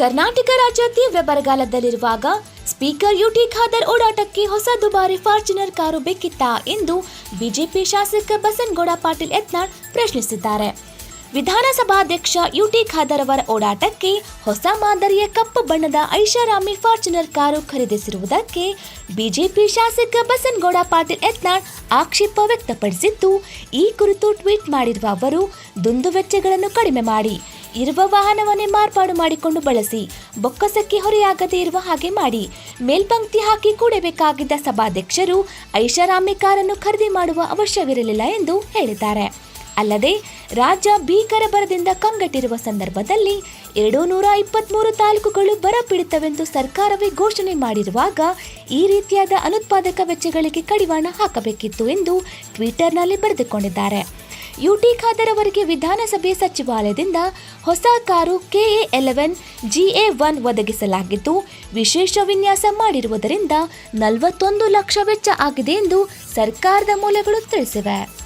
ಕರ್ನಾಟಕ ರಾಜ್ಯ ತೀವ್ರ ಬರಗಾಲದಲ್ಲಿರುವಾಗ speaker UT Khader ಓಡಾಟಕ್ಕೆ ಹೊಸ ದುಬಾರಿ ಫಾರ್ಚುನರ್ ಕಾರು ಬೇಕಿತ್ತಾ ಎಂದು ಬಿಜೆಪಿ ಶಾಸಕ ಬಸನಗೌಡ ಪಾಟೀಲ್ ಯತ್ನಾಳ್ ಪ್ರಶ್ನಿಸಿದ್ದಾರೆ. ವಿಧಾನಸಭಾಧ್ಯಕ್ಷ ಯುಟಿ ಖಾದರ್ ಅವರ ಓಡಾಟಕ್ಕೆ ಹೊಸ ಮಾದರಿಯ ಕಪ್ಪು ಬಣ್ಣದ ಐಷಾರಾಮಿ ಫಾರ್ಚುನರ್ ಕಾರು ಖರೀದಿಸಿರುವುದಕ್ಕೆ ಬಿಜೆಪಿ ಶಾಸಕ ಬಸನಗೌಡ ಪಾಟೀಲ್ ಯತ್ನಾಳ್ ಆಕ್ಷೇಪ ವ್ಯಕ್ತಪಡಿಸಿದ್ದು, ಈ ಕುರಿತು ಟ್ವೀಟ್ ಮಾಡಿರುವ ಅವರು, ದುಂದುವೆಚ್ಚಗಳನ್ನು ಕಡಿಮೆ ಮಾಡಿ ಇರುವ ವಾಹನವನ್ನೇ ಮಾರ್ಪಾಡು ಮಾಡಿಕೊಂಡು ಬಳಸಿ ಬೊಕ್ಕಸಕ್ಕೆ ಹೊರೆಯಾಗದೇ ಇರುವ ಹಾಗೆ ಮಾಡಿ ಮೇಲ್ಪಂಕ್ತಿ ಹಾಕಿ ಕೂಡಬೇಕಾಗಿದ್ದ ಸಭಾಧ್ಯಕ್ಷರು ಐಷಾರಾಮಿ ಕಾರನ್ನು ಖರೀದಿ ಮಾಡುವ ಅವಶ್ಯವಿರಲಿಲ್ಲ ಎಂದು ಹೇಳಿದ್ದಾರೆ. ಅಲ್ಲದೆ ರಾಜ್ಯ ಭೀಕರ ಬರದಿಂದ ಕಂಗೆಟ್ಟಿರುವ ಸಂದರ್ಭದಲ್ಲಿ ಎರಡು ನೂರ ಇಪ್ಪತ್ಮೂರು ತಾಲೂಕುಗಳು ಬರ ಪೀಡಿತವೆಂದು ಸರ್ಕಾರವೇ ಘೋಷಣೆ ಮಾಡಿರುವಾಗ ಈ ರೀತಿಯಾದ ಅನುತ್ಪಾದಕ ವೆಚ್ಚಗಳಿಗೆ ಕಡಿವಾಣ ಹಾಕಬೇಕಿತ್ತು ಎಂದು ಟ್ವಿಟರ್ನಲ್ಲಿ ಬರೆದುಕೊಂಡಿದ್ದಾರೆ. ಯುಟಿ ಖಾದರ್ ಅವರಿಗೆ ವಿಧಾನಸಭೆ ಸಚಿವಾಲಯದಿಂದ ಹೊಸ car K A eleven G A one ಒದಗಿಸಲಾಗಿದ್ದು, ವಿಶೇಷ ವಿನ್ಯಾಸ ಮಾಡಿರುವುದರಿಂದ ನಲವತ್ತೊಂದು ಲಕ್ಷ ವೆಚ್ಚ ಆಗಿದೆ ಎಂದು ಸರ್ಕಾರದ ಮೂಲಗಳು ತಿಳಿಸಿವೆ.